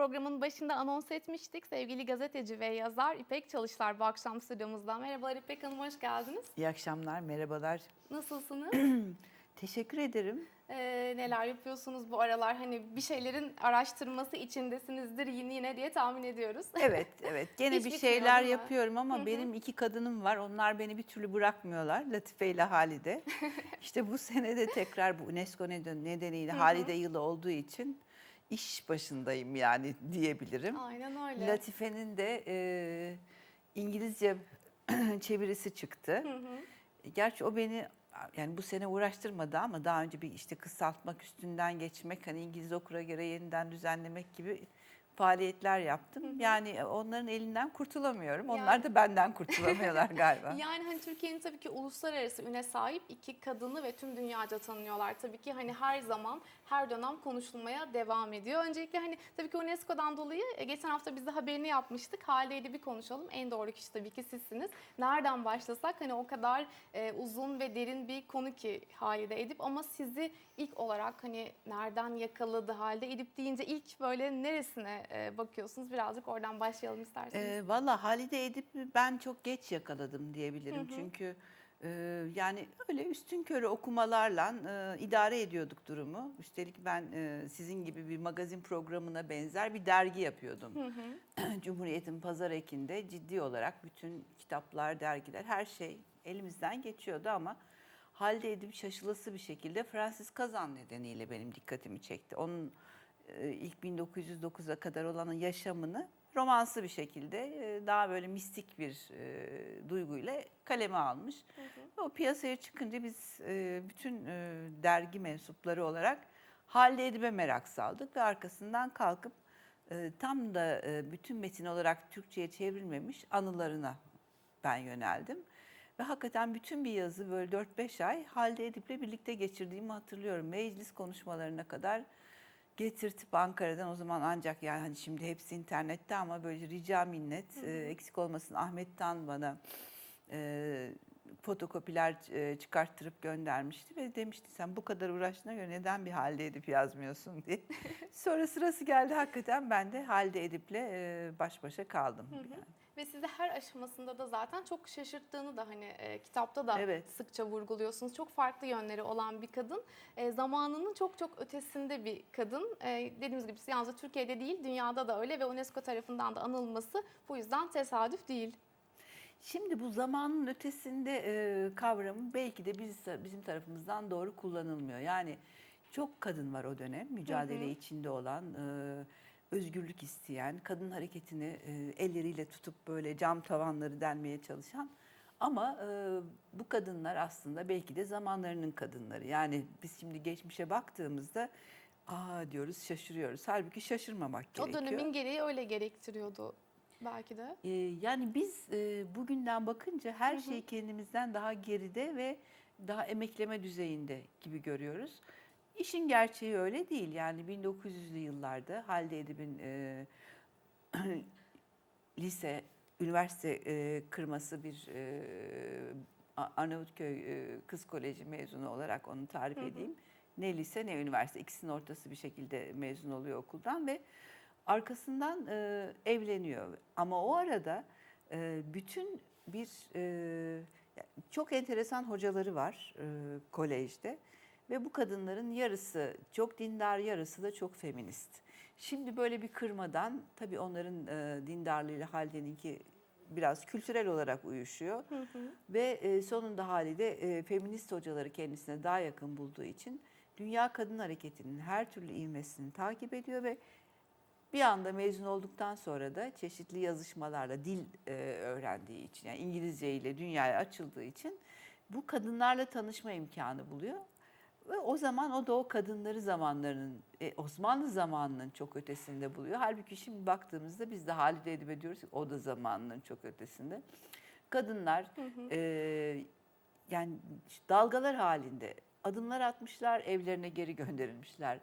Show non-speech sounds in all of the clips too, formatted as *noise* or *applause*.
Programın başında anons etmiştik. Sevgili gazeteci ve yazar İpek Çalışlar bu akşam stüdyomuzda. Merhabalar İpek Hanım, hoş geldiniz. İyi akşamlar, merhabalar. Nasılsınız? *clears throat* Teşekkür ederim. Ee, neler yapıyorsunuz bu aralar? Hani bir şeylerin araştırması içindesinizdir yine yine diye tahmin ediyoruz. *laughs* Evet, evet. Gene bir şeyler yapıyorum ama benim iki kadınım var. Onlar beni bir türlü bırakmıyorlar. Latife ile Halide. *laughs* İşte bu senede tekrar bu UNESCO neden- nedeniyle Halide yılı olduğu için iş başındayım yani *laughs* diyebilirim. Aynen öyle. Latife'nin de e, İngilizce *clears throat* çevirisi çıktı. Gerçi o beni yani bu sene uğraştırmadı ama daha önce bir işte kısaltmak, üstünden geçmek, hani İngiliz okura göre yeniden düzenlemek gibi faaliyetler yaptım. Yani onların elinden kurtulamıyorum. Yani- Onlar da benden kurtulamıyorlar *laughs* galiba. Yani hani Türkiye'nin tabii ki uluslararası üne sahip iki kadını ve tüm dünyaca tanınıyorlar. Tabii ki hani her zaman her dönem konuşulmaya devam ediyor. Öncelikle hani tabii ki UNESCO'dan dolayı e, geçen hafta biz de haberini yapmıştık. Halide'yle bir konuşalım. En doğru kişi tabii ki sizsiniz. Nereden başlasak hani o kadar e, uzun ve derin bir konu ki Halide Edip ama sizi ilk olarak hani nereden yakaladı Halide Edip deyince ilk böyle neresine e, bakıyorsunuz? Birazcık oradan başlayalım isterseniz. Ee, Valla Halide Edip'i ben çok geç yakaladım diyebilirim. Çünkü e, yani öyle üstün körü okumalarla e, idare ediyorduk durumu. Üstelik ben e, sizin gibi bir magazin programına benzer bir dergi yapıyordum. *clears throat* Cumhuriyet'in pazar ekinde ciddi olarak bütün kitaplar, dergiler her şey elimizden geçiyordu ama Halide Edip şaşılası bir şekilde Francis Kazan nedeniyle benim dikkatimi çekti. Onun e, ilk 1909'a kadar olan yaşamını romansı bir şekilde e, daha böyle mistik bir e, duyguyla kaleme almış. Ve O piyasaya çıkınca biz e, bütün e, dergi mensupları olarak Halide Edip'e merak saldık ve arkasından kalkıp e, tam da e, bütün metin olarak Türkçe'ye çevrilmemiş anılarına ben yöneldim. Ve hakikaten bütün bir yazı böyle 4-5 ay Halide Edip'le birlikte geçirdiğimi hatırlıyorum. Meclis konuşmalarına kadar getirtip Ankara'dan o zaman ancak yani hani şimdi hepsi internette ama böyle rica minnet e, eksik olmasın Ahmet Tan bana e, fotokopiler e, çıkarttırıp göndermişti ve demişti sen bu kadar uğraştığına göre neden bir Halide Edip yazmıyorsun diye. *laughs* Sonra sırası geldi hakikaten ben de Halide Edip'le e, baş başa kaldım. Yani. Ve sizi her aşamasında da zaten çok şaşırttığını da hani e, kitapta da Evet. sıkça vurguluyorsunuz. Çok farklı yönleri olan bir kadın. E, zamanının çok çok ötesinde bir kadın. E, dediğimiz gibi yalnızca Türkiye'de değil dünyada da öyle ve UNESCO tarafından da anılması bu yüzden tesadüf değil. Şimdi bu zamanın ötesinde e, kavramı belki de biz bizim tarafımızdan doğru kullanılmıyor. Yani çok kadın var o dönem mücadele içinde olan, e, özgürlük isteyen, kadın hareketini e, elleriyle tutup böyle cam tavanları delmeye çalışan. Ama e, bu kadınlar aslında belki de zamanlarının kadınları. Yani biz şimdi geçmişe baktığımızda aa diyoruz şaşırıyoruz. Halbuki şaşırmamak O gerekiyor. dönemin gereği öyle gerektiriyordu belki de. Ee, yani biz e, bugünden bakınca her şeyi kendimizden daha geride ve daha emekleme düzeyinde gibi görüyoruz. İşin gerçeği öyle değil. Yani 1900'lü yıllarda Halide Edip'in e, *clears throat* lise, üniversite e, kırması bir e, Arnavutköy e, Kız Koleji mezunu olarak onu tarif edeyim. Ne lise ne üniversite ikisinin ortası bir şekilde mezun oluyor okuldan ve arkasından e, evleniyor. Ama o arada e, bütün bir e, çok enteresan hocaları var e, kolejde ve bu kadınların yarısı çok dindar, yarısı da çok feminist. Şimdi böyle bir kırmadan tabii onların e, dindarlığıyla Halide'ninki biraz kültürel olarak uyuşuyor. Ve e, sonunda Halide e, feminist hocaları kendisine daha yakın bulduğu için Dünya Kadın Hareketi'nin her türlü ivmesini takip ediyor ve bir anda mezun olduktan sonra da çeşitli yazışmalarla dil e, öğrendiği için yani İngilizce ile dünyaya açıldığı için bu kadınlarla tanışma imkanı buluyor. Ve o zaman o da o kadınları zamanlarının, e, Osmanlı zamanının çok ötesinde buluyor. Halbuki şimdi baktığımızda biz de Halide Edip'e diyoruz ki o da zamanının çok ötesinde. Kadınlar e, yani dalgalar halinde adımlar atmışlar, evlerine geri gönderilmişler.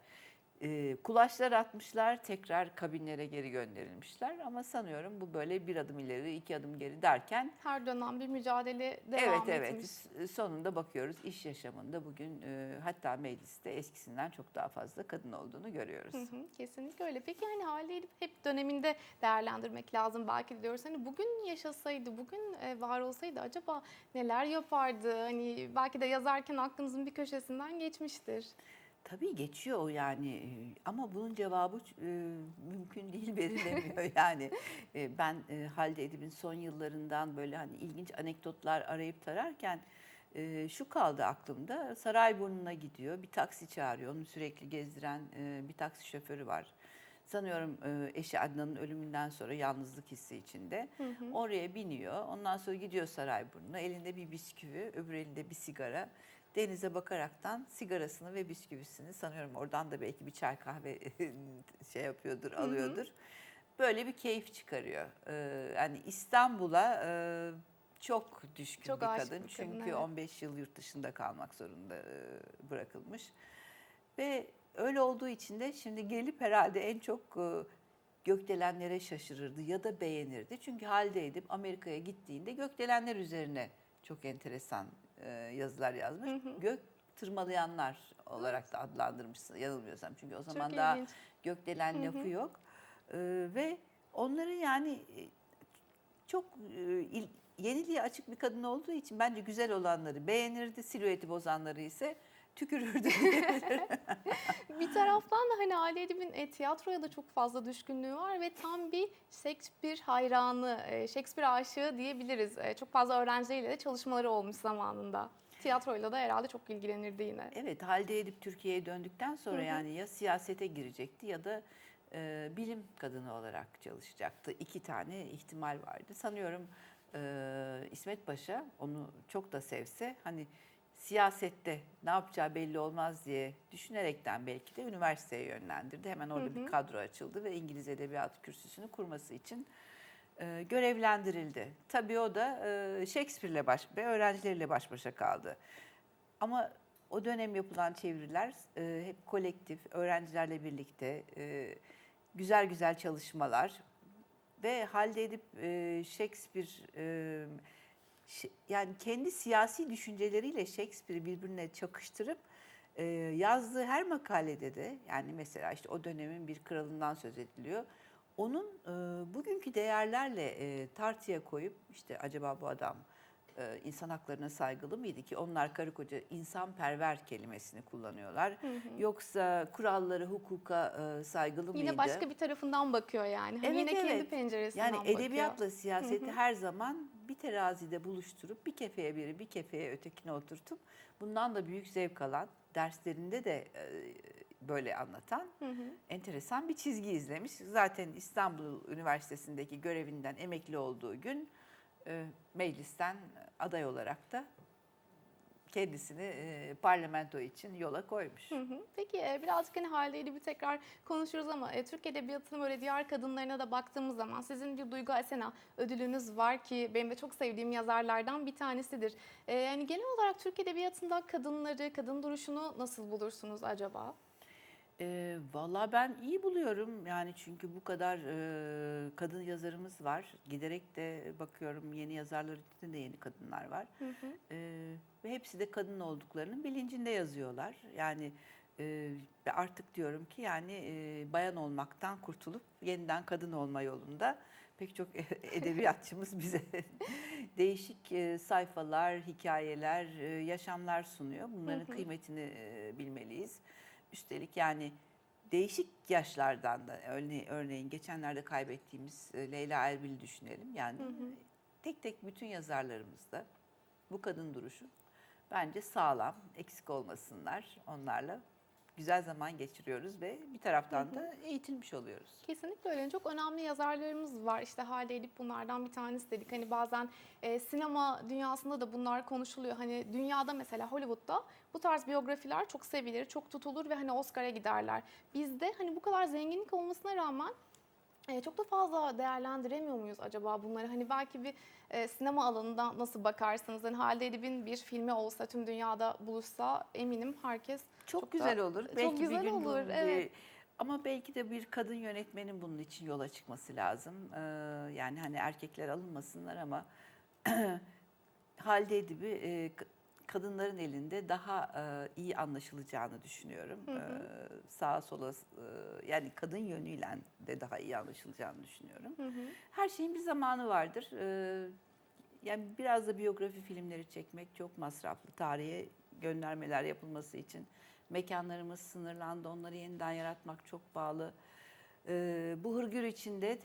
E, kulaçlar atmışlar, tekrar kabinlere geri gönderilmişler. Ama sanıyorum bu böyle bir adım ileri, iki adım geri derken Her dönem bir mücadele devam evet etmiş. evet sonunda bakıyoruz iş yaşamında bugün e, hatta mecliste eskisinden çok daha fazla kadın olduğunu görüyoruz. Hı hı, kesinlikle öyle. Peki hani haliyle hep döneminde değerlendirmek lazım belki de diyoruz. Hani bugün yaşasaydı, bugün e, var olsaydı acaba neler yapardı? Hani belki de yazarken aklınızın bir köşesinden geçmiştir. Tabii geçiyor yani e, ama bunun cevabı e, mümkün değil *laughs* verilemiyor yani. E, Ben e, Halide Edip'in son yıllarından böyle hani ilginç anekdotlar arayıp tararken e, şu kaldı aklımda. Sarayburnu'na gidiyor, bir taksi çağırıyor. Onu sürekli gezdiren e, bir taksi şoförü var. Sanıyorum e, eşi Adnan'ın ölümünden sonra yalnızlık hissi içinde. Oraya biniyor. Ondan sonra gidiyor Sarayburnu'na. Elinde bir bisküvi, öbür elinde bir sigara. Denize bakaraktan sigarasını ve bisküvisini sanıyorum oradan da belki bir çay kahve *laughs* şey yapıyordur, alıyordur. Böyle bir keyif çıkarıyor. Ee, yani İstanbul'a e, çok düşkün Çok bir kadın. bir kadın, Çünkü evet. 15 yıl yurt dışında kalmak zorunda e, bırakılmış. Ve öyle olduğu için de şimdi gelip herhalde en çok e, gökdelenlere şaşırırdı ya da beğenirdi. Çünkü Halide Edip Amerika'ya gittiğinde gökdelenler üzerine çok enteresan e, yazılar yazmış. Gök tırmalayanlar olarak da adlandırmış yanılmıyorsam. Çünkü o zaman Çok daha ilginç. gökdelen lafı yok. E, ve onları yani e, çok e, il- yeniliğe açık bir kadın olduğu için bence güzel olanları beğenirdi, silüeti bozanları ise tükürürdü diyebilirim. *laughs* Bir taraftan da hani Ali Edip'in e, tiyatroya da çok fazla düşkünlüğü var ve tam bir Shakespeare hayranı, e, Shakespeare aşığı diyebiliriz. E, çok fazla öğrencileriyle de çalışmaları olmuş zamanında. Tiyatroyla da herhalde çok ilgilenirdi yine. Evet, Halide Edip Türkiye'ye döndükten sonra yani ya siyasete girecekti ya da e, bilim kadını olarak çalışacaktı. İki tane ihtimal vardı. Sanıyorum e, İsmet Paşa onu çok da sevse hani siyasette ne yapacağı belli olmaz diye düşünerekten belki de üniversiteye yönlendirdi. Hemen orada bir kadro açıldı ve İngiliz Edebiyatı Kürsüsü'nü kurması için e, görevlendirildi. Tabii o da e, Shakespeare'le baş ve öğrencileriyle baş başa kaldı. Ama o dönem yapılan çeviriler e, hep kolektif, öğrencilerle birlikte e, güzel güzel çalışmalar ve Halide Edip e, Shakespeare e, yani kendi siyasi düşünceleriyle Shakespeare'i birbirine çakıştırıp e, yazdığı her makalede de yani mesela işte o dönemin bir kralından söz ediliyor. Onun e, bugünkü değerlerle e, tartıya koyup işte acaba bu adam e, insan haklarına saygılı mıydı ki onlar karı koca insanperver kelimesini kullanıyorlar. Yoksa kuralları hukuka e, saygılı mıydı? Yine başka bir tarafından bakıyor yani. Hani Evet, yine kendi evet. penceresinden Yani bakıyor. edebiyatla siyaseti her zaman bir terazide buluşturup bir kefeye biri bir kefeye ötekine oturtup bundan da büyük zevk alan derslerinde de e, böyle anlatan enteresan bir çizgi izlemiş. Zaten İstanbul Üniversitesi'ndeki görevinden emekli olduğu gün e, meclisten aday olarak da kendisini e, parlamento için yola koymuş. Peki e, birazcık hani Halide Edip'i tekrar konuşuruz ama e, Türk Edebiyatı'nın böyle diğer kadınlarına da baktığımız zaman sizin bir Duygu Asena ödülünüz var ki benim de çok sevdiğim yazarlardan bir tanesidir. Yani genel olarak Türk Edebiyatı'nda kadınları, kadın duruşunu nasıl bulursunuz acaba? E, Valla ben iyi buluyorum yani çünkü bu kadar e, kadın yazarımız var. Giderek de bakıyorum yeni yazarlar içinde de yeni kadınlar var. E, ve hepsi de kadın olduklarının bilincinde yazıyorlar. Yani e, artık diyorum ki yani e, bayan olmaktan kurtulup yeniden kadın olma yolunda pek çok *laughs* edebiyatçımız bize *laughs* değişik e, sayfalar, hikayeler, e, yaşamlar sunuyor. Bunların kıymetini e, bilmeliyiz. Üstelik yani değişik yaşlardan da örneğin, örneğin geçenlerde kaybettiğimiz e, Leyla Erbil'i düşünelim. Yani tek tek bütün yazarlarımızda bu kadın duruşu bence sağlam, eksik olmasınlar onlarla. Güzel zaman geçiriyoruz ve bir taraftan da eğitilmiş oluyoruz. Kesinlikle öyle. Çok önemli yazarlarımız var. İşte Halide Edip bunlardan bir tanesi dedik. Hani bazen e, sinema dünyasında da bunlar konuşuluyor. Hani dünyada mesela Hollywood'da bu tarz biyografiler çok sevilir, çok tutulur ve hani Oscar'a giderler. Bizde hani bu kadar zenginlik olmasına rağmen e, çok da fazla değerlendiremiyor muyuz acaba bunları? Hani belki bir e, sinema alanında nasıl bakarsınız? Hani Halide Edip'in bir filmi olsa, tüm dünyada buluşsa eminim herkes Çok, Çok güzel da- olur. çok Belki güzel bir gün olur, bir- evet. ama belki de bir kadın yönetmenin bunun için yola çıkması lazım. Ee, yani hani erkekler alınmasınlar ama *clears throat* Halide Edip'i e, kadınların elinde daha e, iyi anlaşılacağını düşünüyorum. Hı hı. Ee, sağa sola e, yani kadın yönüyle de daha iyi anlaşılacağını düşünüyorum. Hı hı. Her şeyin bir zamanı vardır. Ee, yani biraz da biyografi filmleri çekmek çok masraflı. Tarihe göndermeler yapılması için mekanlarımız sınırlandı. Onları yeniden yaratmak çok bağlı. Ee, bu hırgür içinde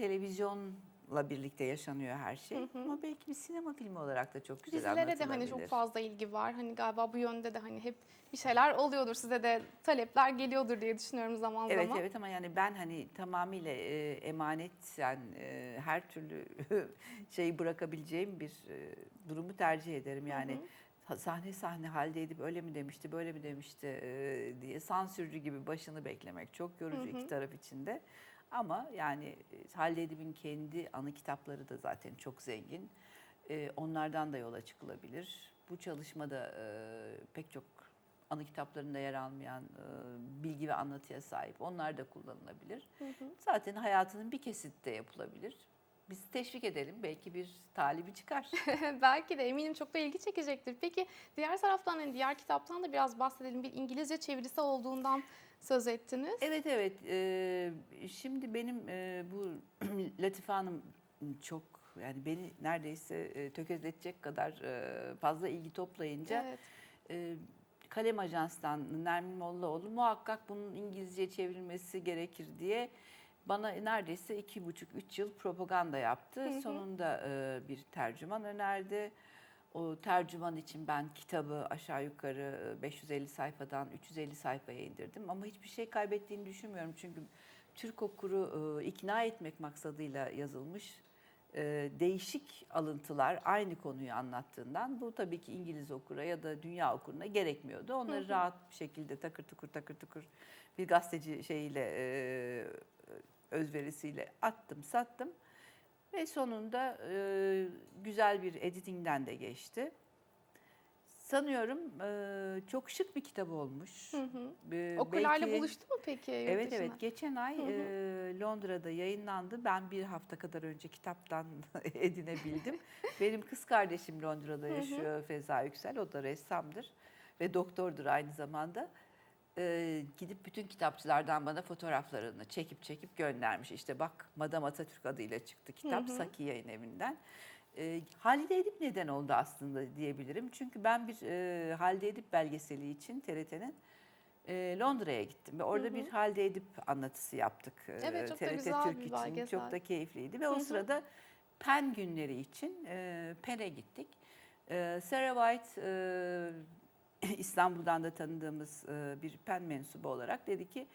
televizyonla birlikte yaşanıyor her şey. Hı hı. Ama belki bir sinema filmi olarak da çok güzel Dizilere de hani çok fazla ilgi var. Hani galiba bu yönde de hani hep bir şeyler oluyordur. Size de talepler geliyordur diye düşünüyorum zaman Evet zaman. evet ama yani ben hani tamamıyla e, emanet yani e, her türlü *laughs* şeyi bırakabileceğim bir e, durumu tercih ederim. Yani Hı hı. sahne sahne halde edip öyle mi demişti böyle mi demişti e, diye sansürcü gibi başını beklemek çok yorucu Hı hı. iki taraf için de. Ama yani e, Halide Edip'in kendi anı kitapları da zaten çok zengin. E, onlardan da yola çıkılabilir. Bu çalışmada e, pek çok anı kitaplarında yer almayan e, bilgi ve anlatıya sahip. Onlar da kullanılabilir. Hı hı. Zaten hayatının bir kesiti de yapılabilir. Biz teşvik edelim. Belki bir talibi çıkar. *laughs* Belki de eminim çok da ilgi çekecektir. Peki diğer taraftan hani diğer kitaptan da biraz bahsedelim. Bir İngilizce çevirisi olduğundan söz ettiniz. Evet evet. Ee, şimdi benim e, bu *clears throat* Latife Hanım çok yani beni neredeyse e, tökezletecek kadar e, fazla ilgi toplayınca Evet. e, Kalem Ajans'tan Nermin Mollaoğlu muhakkak bunun İngilizce çevrilmesi gerekir diye bana neredeyse iki buçuk üç yıl propaganda yaptı. Hı hı. Sonunda e, bir tercüman önerdi. O tercüman için ben kitabı aşağı yukarı 550 sayfadan 350 sayfaya indirdim. Ama hiçbir şey kaybettiğini düşünmüyorum. Çünkü Türk okuru e, ikna etmek maksadıyla yazılmış e, değişik alıntılar aynı konuyu anlattığından bu tabii ki İngiliz okura ya da dünya okuruna gerekmiyordu. Onları hı. rahat bir şekilde takır tukur takır tukur bir gazeteci şeyiyle e, özverisiyle attım sattım. Ve sonunda e, güzel bir editingden de geçti. Sanıyorum e, çok şık bir kitap olmuş. Hı hı. E, Okurlarla belki- buluştu mu peki? Evet dışına? evet geçen ay Hı hı. e, Londra'da yayınlandı. Ben bir hafta kadar önce kitaptan *laughs* edinebildim. Benim kız kardeşim Londra'da Hı hı. yaşıyor Feza Yüksel. O da ressamdır ve doktordur aynı zamanda. E, gidip bütün kitapçılardan bana fotoğraflarını çekip çekip göndermiş. İşte bak Madame Atatürk adıyla çıktı kitap Hı hı. Saki Yayın Evi'nden. E, Halide Edip neden oldu aslında diyebilirim. Çünkü ben bir e, Halide Edip belgeseli için TRT'nin e, Londra'ya gittim ve orada Hı hı. bir Halide Edip anlatısı yaptık. e, Evet, çok da TRT güzel Türk bir için belgesel. çok da keyifliydi ve Hı o hı. sırada Pen günleri için e, Pen'e gittik. E, Sarah White e, *laughs* İstanbul'dan da tanıdığımız e, bir Pen mensubu olarak dedi ki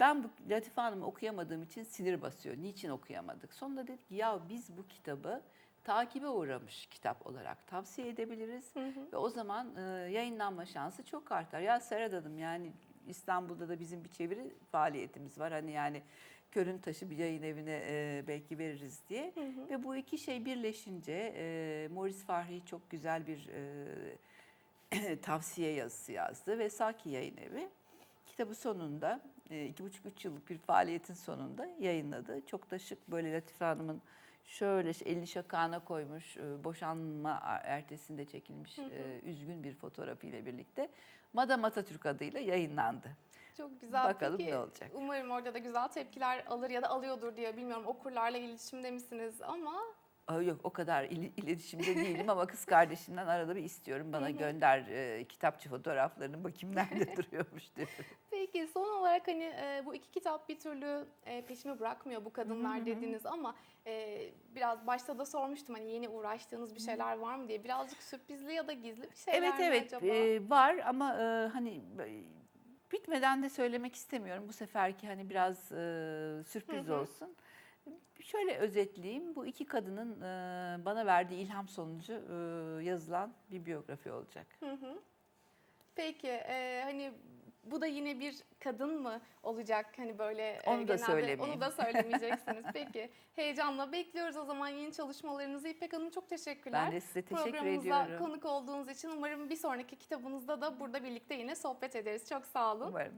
ben bu Latife Hanım'ı okuyamadığım için sinir basıyor. Niçin okuyamadık? Sonunda dedik ya biz bu kitabı takibe uğramış kitap olarak tavsiye edebiliriz. Hı hı. Ve o zaman e, yayınlanma şansı çok artar. Ya Serhat Hanım yani İstanbul'da da bizim bir çeviri faaliyetimiz var. Hani yani körün taşı bir yayın evine e, belki veririz diye. Hı hı. Ve bu iki şey birleşince e, Morris Fahri çok güzel bir e, *clears throat* tavsiye yazısı yazdı ve Saki Yayın Evi kitabı sonunda e, iki buçuk üç yıllık bir faaliyetin sonunda yayınladı. Çok da şık böyle Latife Hanım'ın şöyle elini şakağına koymuş e, boşanma ertesinde çekilmiş Hı hı. e, üzgün bir fotoğrafıyla birlikte Madame Atatürk adıyla yayınlandı. Çok güzel. Bakalım Peki, ne olacak. Umarım orada da güzel tepkiler alır ya da alıyordur diye bilmiyorum. Okurlarla iletişimde misiniz ama Aa, Yok o kadar il- iletişimde değilim ama kız kardeşimden arada bir istiyorum bana gönder e, kitapçı fotoğraflarını bakayım nerede *laughs* duruyormuş diyorum. Peki son olarak hani e, bu iki kitap bir türlü e, peşimi bırakmıyor bu kadınlar Hı hı. dediniz ama e, biraz başta da sormuştum hani yeni uğraştığınız bir şeyler var mı diye. Birazcık sürprizli ya da gizli bir şeyler evet mi evet acaba? e, var ama e, hani bitmeden de söylemek istemiyorum. Bu seferki hani biraz e, sürpriz Hı hı. olsun. Şöyle özetleyeyim. Bu iki kadının e, bana verdiği ilham sonucu e, yazılan bir biyografi olacak. Hı hı. Peki e, hani bu da yine bir kadın mı olacak hani böyle e, Onu da söylemeyeyim. Onu da söylemeyeceksiniz. Peki. *laughs* Heyecanla bekliyoruz o zaman yeni çalışmalarınızı. İpek Hanım çok teşekkürler. Ben de size teşekkür Programımıza ediyorum. konuk olduğunuz için umarım bir sonraki kitabınızda da burada birlikte yine sohbet ederiz. Çok sağ olun. Umarım.